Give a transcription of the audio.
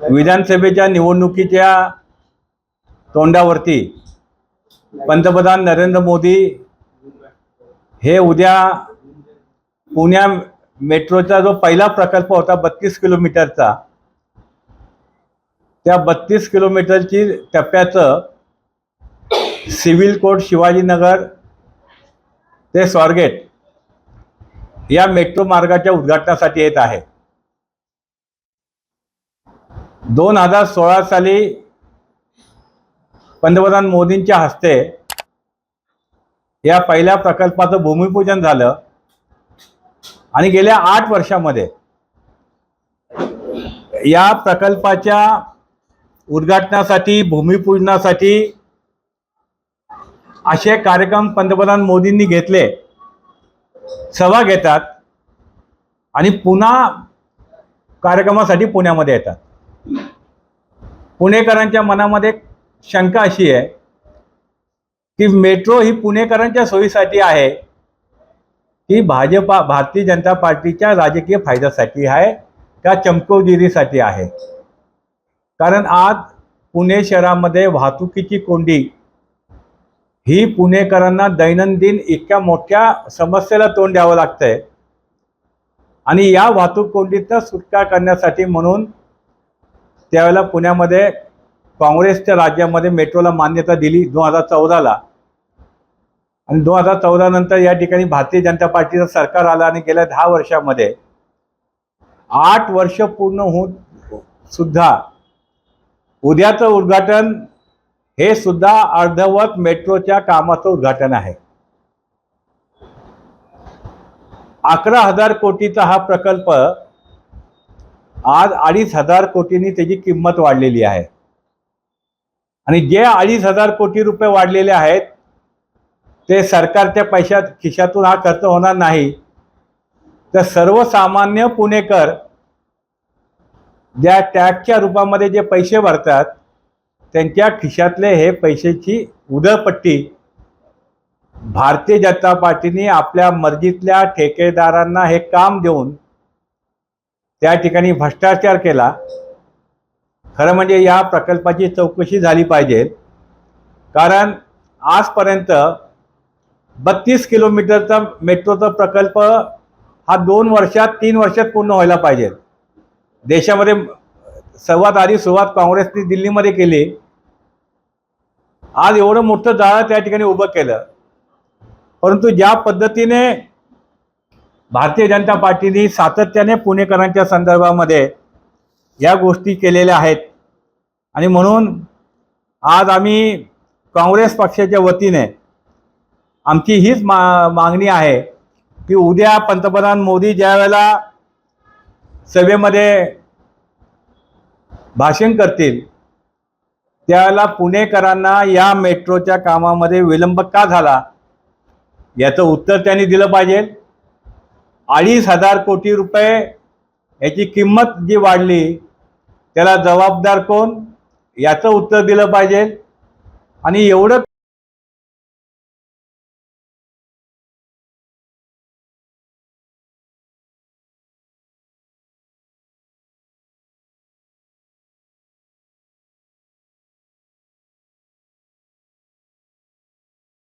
विधानसभेच्या निवडणुकीच्या तोंडावरती पंतप्रधान नरेंद्र मोदी हे उद्या पुण्या मेट्रोचा जो पहिला प्रकल्प होता बत्तीस किलोमीटरचा त्या बत्तीस किलोमीटरची टप्प्याचं सिव्हिल कोर्ट शिवाजीनगर ते स्वारगेट या मेट्रो मार्गाच्या उद्घाटनासाठी येत आहे. दोन हजार सोळा साली पंतप्रधान मोदींच्या हस्ते या पहिल्या प्रकल्पाचं भूमिपूजन झालं. आणि गेल्या आठ वर्षामध्ये या प्रकल्पाच्या उद्घाटनासाठी भूमिपूजनासाठी असे कार्यक्रम पंतप्रधान मोदींनी घेतले. सभा घेतात आणि पुन्हा कार्यक्रमासाठी पुण्यामध्ये येतात. पुणेकरांच्या मनामध्ये शंका अशी आहे की मेट्रो ही पुणेकरांच्या सोयीसाठी आहे. की भाजपा भारतीय जनता पार्टीच्या राजकीय फायद्यासाठी आहे का चमकोगिरीसाठी आहे? कारण आज पुणे शहरामध्ये वाहतुकीची कोंडी ही पुणेकरांना दैनंदिन इतक्या मोठ्या समस्येला तोंड द्यावं लागतंय. आणि या वाहतूक कोंडीतनं सुटका करण्यासाठी म्हणून त्यावेळेला पुण्यामध्ये काँग्रेसच्या राज्यामध्ये मेट्रोला मान्यता दिली दोन हजार चौदाला. आणि दोन हजार चौदा नंतर या ठिकाणी भारतीय जनता पार्टीचं सरकार आलं आणि गेल्या दहा वर्षामध्ये आठ वर्ष पूर्ण होऊन सुद्धा उद्याचं उद्घाटन हे सुद्धा अर्धवत मेट्रोच्या कामाचं उद्घाटन आहे. अकरा हजार कोटीचा हा प्रकल्प आज अडीच हजार कोटींनी त्याची किंमत वाढलेली आहे. आणि जे अडीच हजार कोटी रुपये वाढलेले आहेत ते सरकारच्या पैशात खिशातून हा खर्च होणार नाही. तर सर्वसामान्य पुणेकर ज्या टॅक्सच्या रूपामध्ये जे पैसे भरतात त्यांच्या खिशातले हे पैशाची उदळपट्टी भारतीय जनता पार्टीने आपल्या मर्जीतल्या ठेकेदारांना हे काम देऊन त्या ठिकाणी भ्रष्टाचार केला. खरं म्हणजे या प्रकल्पाची चौकशी झाली पाहिजे. कारण आजपर्यंत बत्तीस किलोमीटरचा मेट्रोचा प्रकल्प हा दोन वर्षात तीन वर्षात पूर्ण व्हायला पाहिजे. देशामध्ये सर्वात आधी सुरुवात काँग्रेसने दिल्लीमध्ये केली. आज एवढं मोठं जाळं त्या ठिकाणी उभं केलं. परंतु ज्या पद्धतीने भारतीय जनता पार्टीने सातत्याने पुणेकरांच्या संदर्भामध्ये या गोष्टी केलेल्या आहेत. आणि म्हणून आज आम्ही काँग्रेस पक्षाच्या वतीने आमची हीच मा मागणी आहे की उद्या पंतप्रधान मोदी ज्यावेळेला सभेमध्ये भाषण करतील त्यावेळेला पुणेकरांना या मेट्रोच्या कामामध्ये विलंब का झाला? याचं उत्तर त्यांनी दिलं पाहिजे. अडीच हजार कोटी रुपये याची किंमत जी वाढली त्याला जबाबदार कोण? याचं उत्तर दिलं पाहिजे. आणि एवढं